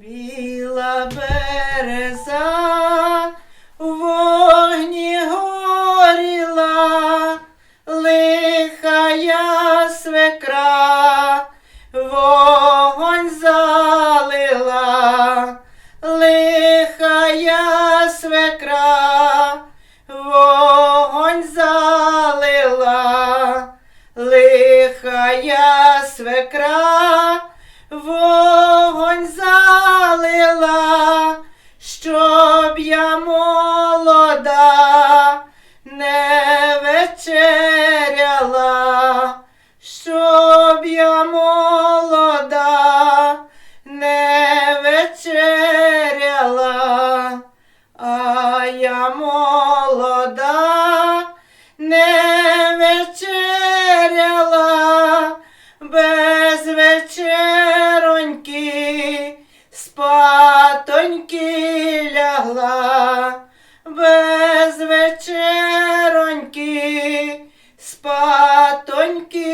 Біла береза в вогні горіла, лихая свекра, вогонь залила, лихая свекра, вогонь залила, лихая свекра, залила, щоб я молода не вечеряла, щоб я молода не вечеряла, а я молода не спатоньки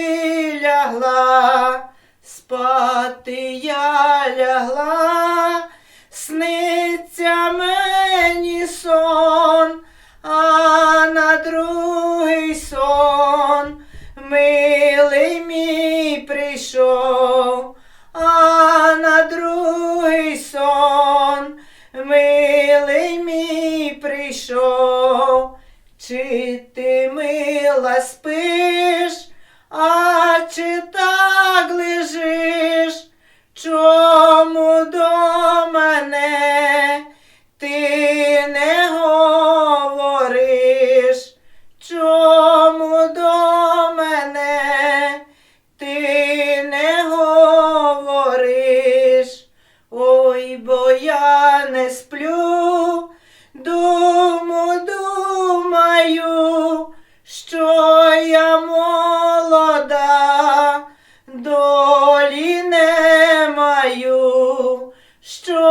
лягла, спати я лягла, сниться мені сон, а на другий сон милий мій прийшов, а на другий сон милий мій прийшов, чи спиш, а чи так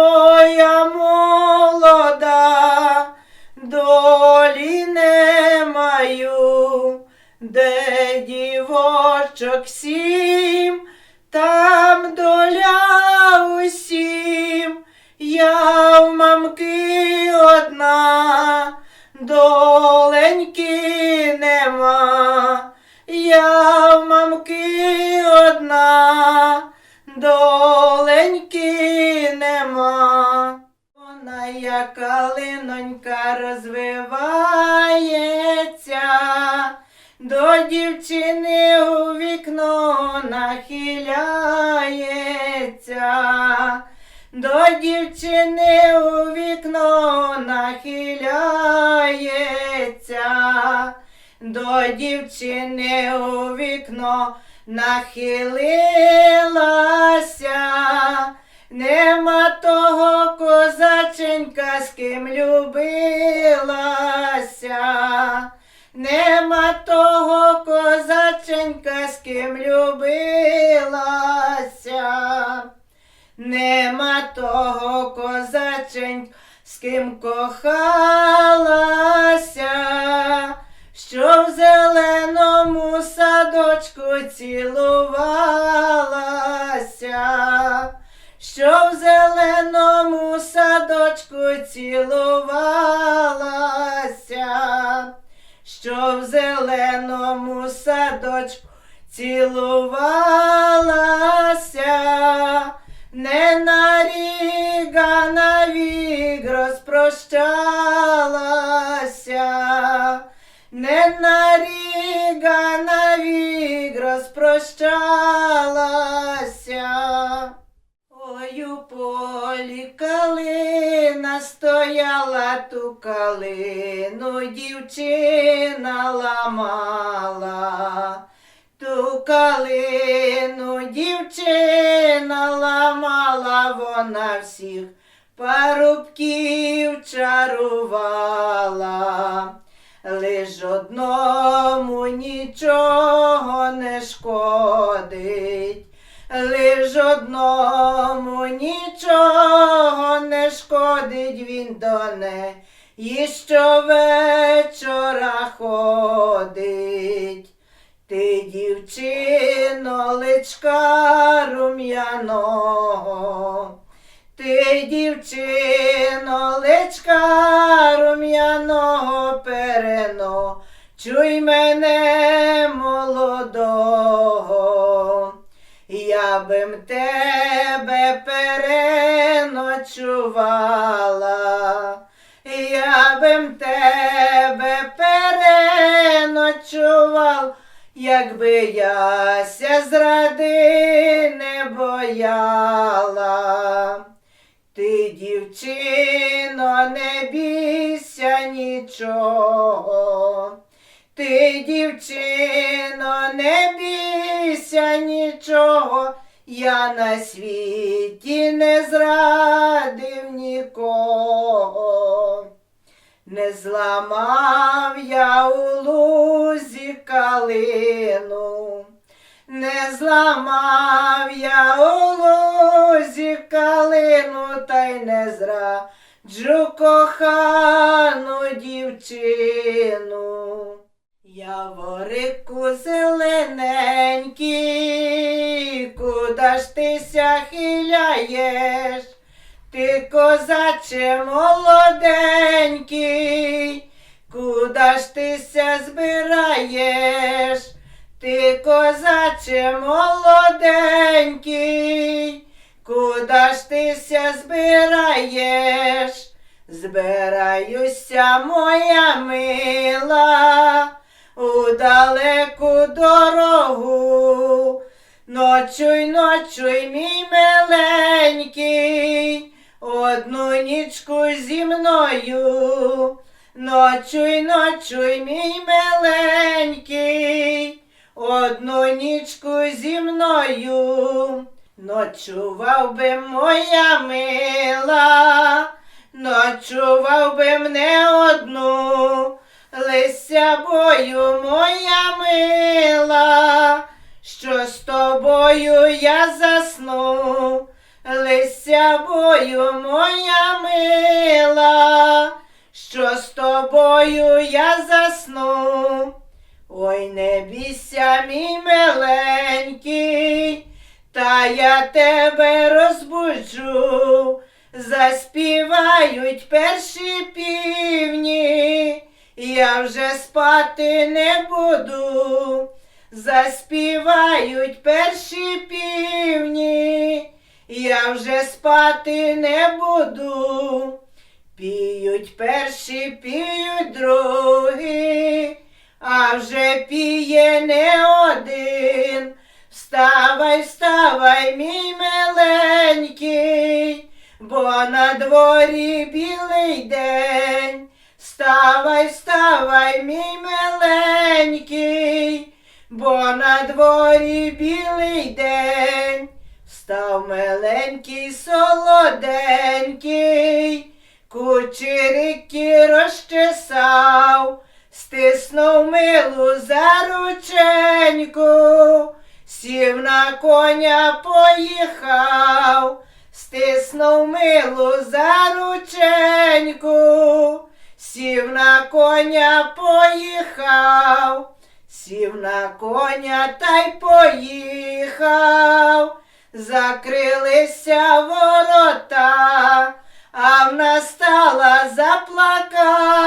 що я молода, долі не маю, де дівочок сім, там доля усім, я в мамки розвивається, до дівчини у вікно нахиляється, до дівчини у вікно нахиляється, до дівчини у вікно нахилилася. Нема того козаченька, з ким любилася. Нема того козаченька, з ким любилася. Нема того козаченька, з ким кохалася, що в зеленому садочку цілувалася, цілувалася, що в зеленому садочку цілувалася, не наріга навік розпрощалася, у полі калина стояла ту калину, дівчина ламала. Ту калину дівчина ламала, вона всіх парубків чарувала. Лиш одному нічого не шкодить, одному нічого не шкодить він до неї щовечора ходить. Ти, дівчино, личка рум'яного, Ти, дівчино, личка рум'яного перено, чуй мене бим тебе переночувала, я бим тебе переночував, якби яся зради не бояла. Ти, дівчино, не бійся нічого. Ти, дівчино, не бійся нічого. Я на світі не зрадив нікого. Не зламав я у лузі калину, не зламав ти ся хиляєш? Ти козаче молоденький, куда ж ти ся збираєш? Ти козаче молоденький, куда ж ти ся збираєш? Збираюся, моя мила, у далеку дорогу. Ночуй, ночуй, мій миленький, одну нічку зі мною. Ночуй, ночуй, мій миленький, одну нічку зі мною. Ночував би моя мила, ночував би мене одну, лися бою, моя мила, що з тобою я засну, лися бою, моя мила, що з тобою я засну. Ой, не бійся, мій миленький, та я тебе розбуджу, заспівають перші півні, я вже спати не буду, заспівають перші півні, я вже спати не буду. Піють перші, піють другі, а вже піє не один. Вставай, вставай, мій миленький, бо на дворі білий день. Вставай, вставай, мій миленький, бо на дворі білий день. Встав миленький, солоденький, кучерики розчесав, стиснув милу за рученьку, сів на коня поїхав, стиснув милу за рученьку, сів на коня поїхав, сів на коня та й поїхав. Закрилися ворота, а вона стала заплакала,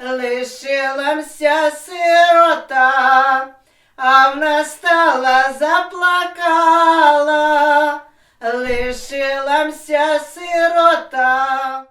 лишилася сирота, а вона стала заплакала, лишилася сирота.